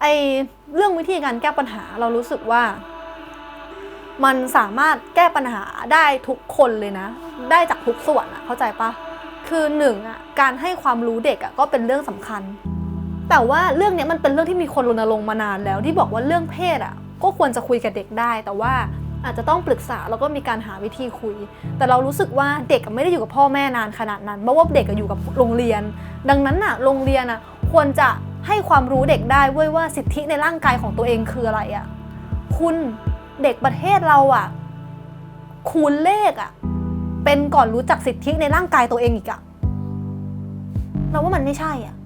ไอเรื่องวิธีการแก้ปัญหาเรารู้สึกว่า มันสามารถแก้ปัญหาได้ทุกคนเลยนะ ได้จากทุกส่วนอะเข้าใจปะคือหนึ่งอะการให้ความรู้เด็กอะก็เป็นเรื่องสำคัญ แต่ว่าเรื่องเนี้ยมันเป็นเรื่องที่มีคนรณรงค์มานานแล้ว ที่บอกว่าเรื่องเพศอะก็ควรจะคุยกับเด็กได้ แต่ว่าอาจจะต้องปรึกษาแล้วก็มีการหาวิธีคุย แต่เรารู้สึกว่าเด็กไม่ได้อยู่กับพ่อแม่นานขนาดนั้นเพราะว่าเด็กอะอยู่กับโรงเรียน ดังนั้นน่ะโรงเรียนอะควรจะ ให้ความรู้เด็กได้เว้ยว่าสิทธิในร่างกายของตัวเองคืออะไรอะ คุณเด็กประเทศเราอะ คูณเลขอะ เป็นก่อนรู้จักสิทธิในร่างกายตัวเองอีกอะเราว่ามันไม่ใช่อะ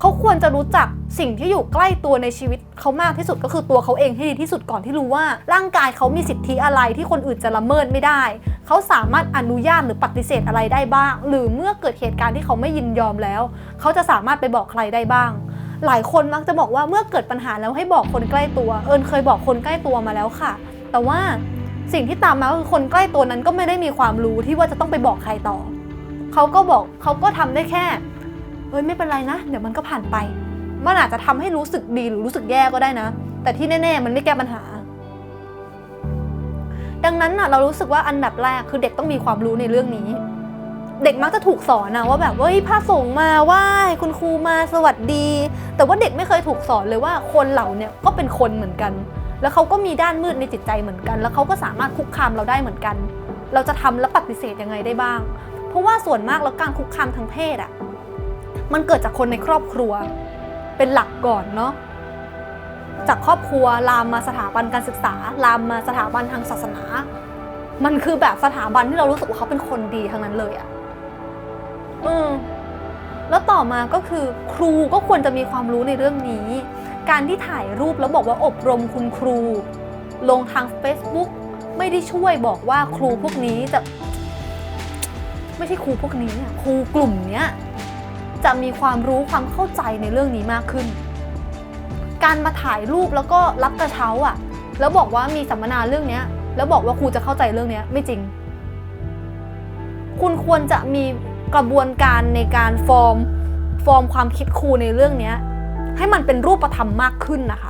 เขาควรจะรู้จักสิ่งที่อยู่ใกล้ตัวในชีวิตเขามากที่สุดก็คือตัวเขาเองให้ดีที่สุดก่อนที่รู้ว่า ร่างกายเขามีสิทธิอะไรที่คนอื่นจะละเมิดไม่ได้ เขาสามารถอนุญาตหรือปฏิเสธอะไรได้บ้าง หรือเมื่อเกิดเหตุการณ์ที่เขาไม่ยินยอมแล้ว เขาจะสามารถไปบอกใครได้บ้าง หลายคนมักจะบอกว่าเมื่อเกิดปัญหาแล้วให้บอกคนใกล้ตัว เอิญเคยบอกคนใกล้ตัวมาแล้วค่ะ แต่ว่าสิ่งที่ตามมาคือคนใกล้ตัวนั้นก็ไม่ได้มีความรู้ที่ว่าจะต้องไปบอกใครต่อ เขาก็บอกเขาก็ทำได้แค่เฮ้ยไม่เป็นไรนะ เดี๋ยวมันก็ผ่านไป มันอาจจะทำให้รู้สึกดีหรือรู้สึกแย่ก็ได้นะ แต่ที่แน่ ๆ มันไม่แก้ปัญหา ดังนั้นนะเรารู้สึกว่าอันดับแรกคือเด็กต้องมีความรู้ในเรื่องนี้ เด็กมักจะถูกสอนนะว่าแบบเฮ้ยพระสงฆ์มาไหว้คุณครูมาสวัสดี แต่ว่าเด็กไม่เคยถูกสอนเลยว่าคนเหล่าเนี่ยก็เป็นคนเหมือนกัน แล้วเขาก็มีด้านมืดในจิตใจเหมือนกัน แล้วเขาก็สามารถคุกคามเราได้เหมือนกัน เราจะทำและปฏิเสธยังไงได้บ้าง เพราะว่าส่วนมากแล้วการคุกคามทางเพศอะมันเกิดจากคนในครอบครัว เป็นหลักก่อนเนาะจากครอบครัวลามมาสถาบันการศึกษา ลามมาสถาบันทางศาสนา มันคือแบบสถาบันที่เรารู้สึกว่าเขาเป็นคนดีทั้งนั้นเลยอะอืม แล้วต่อมาก็คือครูก็ควรจะมีความรู้ในเรื่องนี้ การที่ถ่ายรูปแล้วบอกว่าอบรมคุณครู ลงทาง Facebook ไม่ได้ช่วยบอกว่าครูพวกนี้จะ ไม่ใช่ครูพวกนี้ครูกลุ่มเนี้ยจะมีความรู้ความเข้าใจในเรื่องนี้มากขึ้น การมาถ่ายรูปแล้วก็รับกระเช้าอะ แล้วบอกว่ามีสัมมนาเรื่องเนี้ย แล้วบอกว่าครูจะเข้าใจเรื่องเนี้ยไม่จริง คุณควรจะมี กระบวนการในการฟอร์มฟอร์มความคิดครูในเรื่องนี้ให้มันเป็นรูปธรรมมากขึ้นนะคะ